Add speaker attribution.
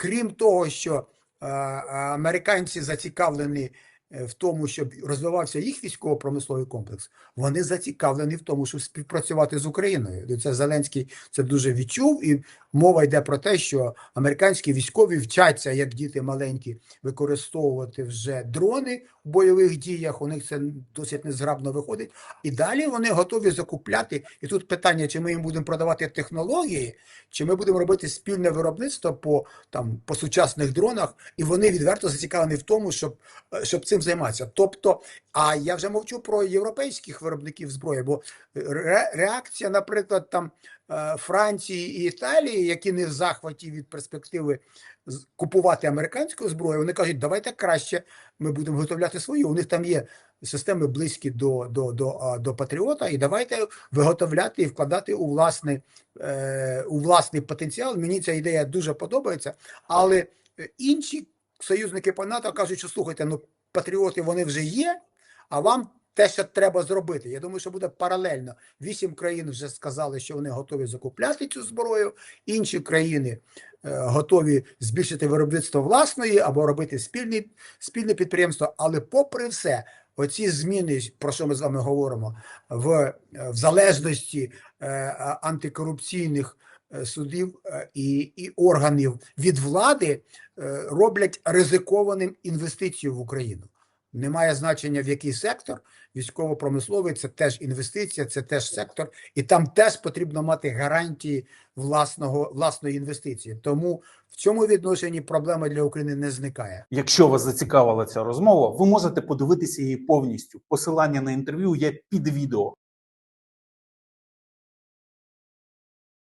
Speaker 1: крім того, що е, американці зацікавлені е, в тому, щоб розвивався їх військово-промисловий комплекс, вони зацікавлені в тому, щоб співпрацювати з Україною. Це Зеленський це дуже відчув, і мова йде про те, що американські військові вчаться, як діти маленькі, використовувати вже дрони в бойових діях. У них це досить незграбно виходить. І далі вони готові закупляти. І тут питання, чи ми їм будемо продавати технології, чи ми будемо робити спільне виробництво по там по сучасних дронах, і вони відверто зацікавлені в тому, щоб, е, щоб цим займатися. Тобто, а я вже мовчу про європейських виробників зброї, бо реакція, наприклад, там е, Франції і Італії, які не в захваті від перспективи купувати американську зброю, вони кажуть, давайте краще ми будемо виготовляти свою. У них там є системи близькі до, до, до, до Патріота, і давайте виготовляти і вкладати у власний, е, у власний потенціал. Мені ця ідея дуже подобається, але е, інші союзники по НАТО кажуть, що слухайте, ну патріоти вони вже є, а вам те, що треба зробити. Я думаю, що буде паралельно. Вісім країн вже сказали, що вони готові закупляти цю зброю. Інші країни е, готові збільшити виробництво власної або робити спільні, спільне підприємство. Але, попри все, оці зміни, про що ми з вами говоримо, в, е, в залежності е, антикорупційних судів е, і, і органів від влади е, роблять ризикованим інвестицію в Україну. Немає значення в який сектор, військово-промисловий це теж інвестиція, це теж сектор, і там теж потрібно мати гарантії власного власної інвестиції. Тому в цьому відношенні проблема для України не зникає.
Speaker 2: Якщо вас зацікавила ця розмова, ви можете подивитися її повністю. Посилання на інтерв'ю є під відео.